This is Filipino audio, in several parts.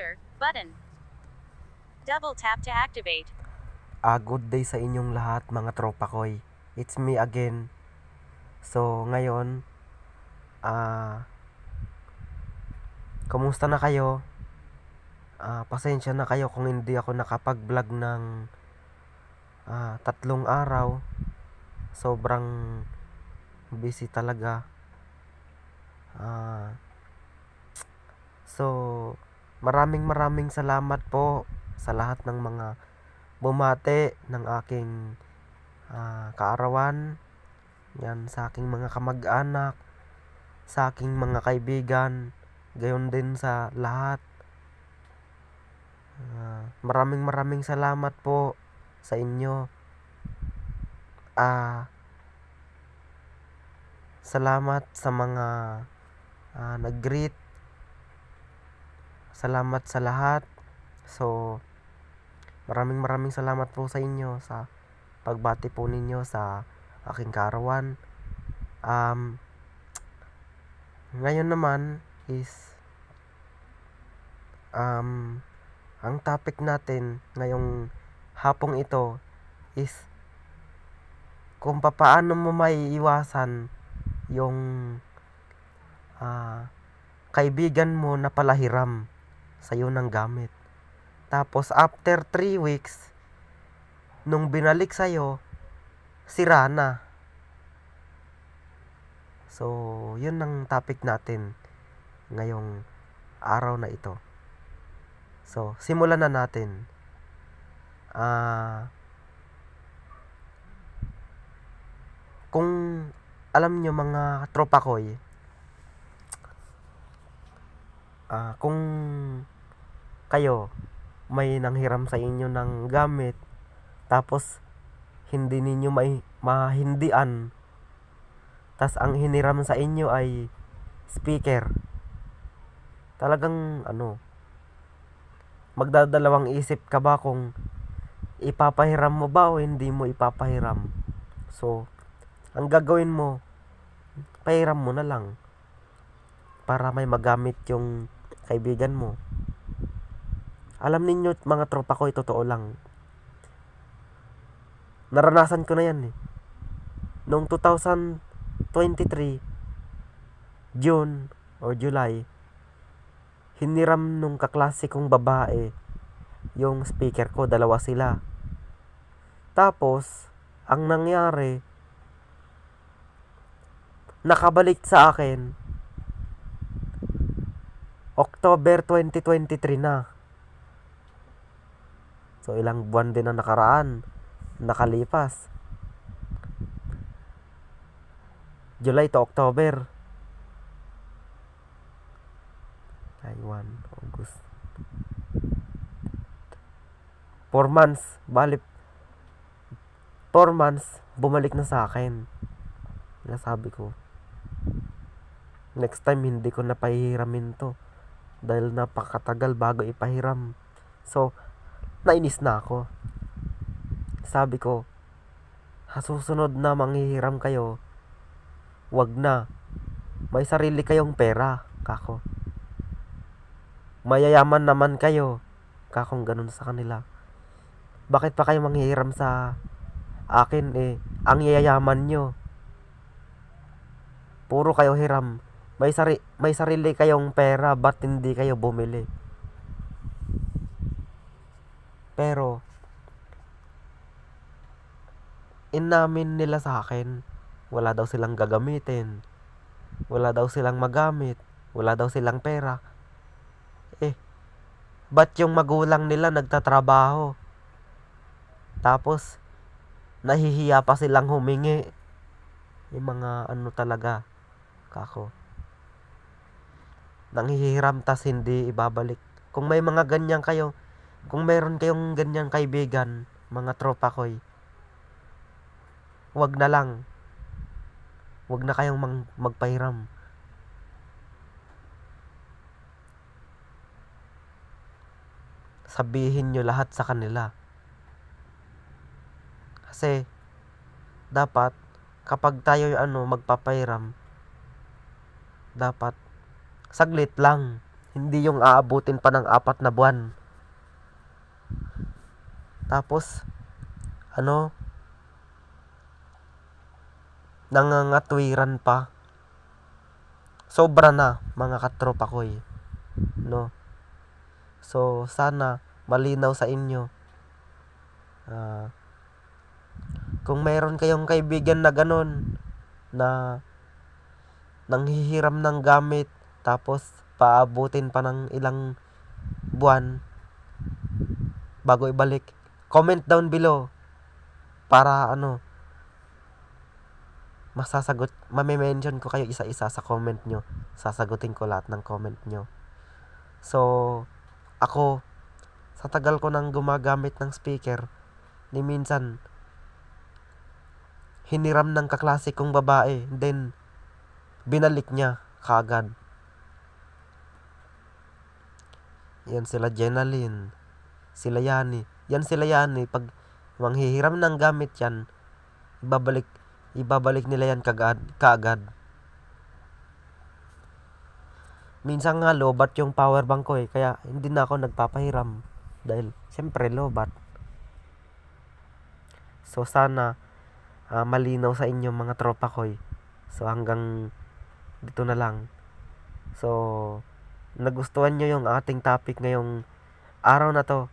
Register button. Double tap to activate. Ah, good day sa inyong lahat mga tropa koy. It's me again. So, ngayon, ah, kumusta na kayo? Ah, pasensya na kayo kung hindi ako nakapag-vlog ng ah, tatlong araw. Sobrang busy talaga. Ah, so, maraming maraming salamat po sa lahat ng mga bumate ng aking ah, kaarawan. Yan sa aking mga kamag-anak, sa aking mga kaibigan, gayon din sa lahat. Ah, maraming maraming salamat po sa inyo. Ah, salamat sa mga ah, nag-greet. Salamat sa lahat. So, Maraming maraming salamat po sa inyo sa pagbati po ninyo sa aking karawan. Um, ngayon naman is um, ang topic natin ngayong hapong ito is kung papaano mo maiiwasan yung ah, kaibigan mo na palahiram sa iyo ng gamit. Tapos after 3 weeks, nung binalik sa'yo, sira na. So, yun ang topic natin ngayong araw na ito. So, simulan na natin. Ah, kung alam nyo mga tropa ko ah, kung kayo may nanghiram sa inyo ng gamit tapos hindi ninyo may mahindian tas ang hiniram sa inyo ay speaker talagang ano magdadalawang isip ka ba kung ipapahiram mo ba o hindi mo ipapahiram? So ang gagawin mo pahiram mo na lang para may magamit yung kaibigan mo alam ninyo mga tropa ko, totoo lang. Naranasan ko na yan eh. Noong 2023, June or July, hiniram nung kaklase kong babae yung speaker ko, dalawa sila. Tapos, ang nangyari, nakabalik sa akin, October 2023 na. So ilang buwan din ang nakaraan, nakalipas. July to October. Taiwan, August. 4 months, bali 4 months, bumalik na sa akin. Nasabi ko, next time hindi ko na pahihiramin to. Dahil napakatagal bago ipahiram. So, nainis na ako. Sabi ko, susunod na manghihiram kayo, wag na. May sarili kayong pera, kako. Mayayaman naman kayo, kakong ganun sa kanila. Bakit pa kayo manghihiram sa akin eh? Ang yayaman nyo. Puro kayo hiram. May, sari may sarili kayong pera, ba't hindi kayo bumili? Pero, inamin nila sa akin, wala daw silang gagamitin. Wala daw silang magamit. Wala daw silang pera. Eh, ba't yung magulang nila nagtatrabaho? Tapos, nahihiya pa silang humingi. Yung mga ano talaga, kako. Nanghihiram tas hindi ibabalik. Kung may mga ganyan kayo, kung meron kayong ganyang kaibigan, mga tropa ko'y, wag na lang. Wag na kayong mang, magpahiram. Sabihin nyo lahat sa kanila. Kasi, dapat, kapag tayo ano, magpapahiram, dapat, saglit lang. Hindi yung aabutin pa ng apat na buwan. Tapos, ano, nangangatwiran pa. Sobra na, mga katropa ko eh. No? So, sana, malinaw sa inyo. Ah, kung mayroon kayong kaibigan na ganun, na nanghihiram ng gamit, tapos paabutin pa ng ilang buwan bago ibalik. Comment down below para ano masasagot, mame-mention ko kayo isa-isa sa comment nyo. Sasagutin ko lahat ng comment nyo. So, ako, sa tagal ko nang gumagamit ng speaker, ni minsan, hiniram ng kaklase kong babae, then, binalik niya kaagad. Yan sila Jenalyn, sila Yani. Yan sila Yani, pag manghihiram ng gamit yan, ibabalik, ibabalik nila yan kagad, kaagad. Minsan nga lobat yung power bank ko eh, kaya hindi na ako nagpapahiram. Dahil, siyempre, lobat. So, sana, ah, malinaw sa inyo mga tropa ko eh. So, hanggang dito na lang. So, nagustuhan nyo yung ating topic ngayong araw na to.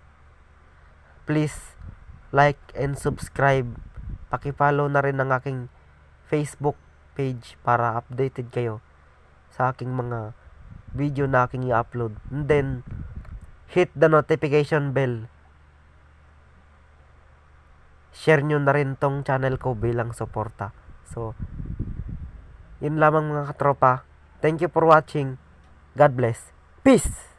Please, like and subscribe. Pakipollow na rin ang aking Facebook page para updated kayo sa aking mga video na aking i-upload. And then, hit the notification bell. Share nyo na rin tong channel ko bilang suporta. So, yun lamang mga katropa. Thank you for watching. God bless. Peace!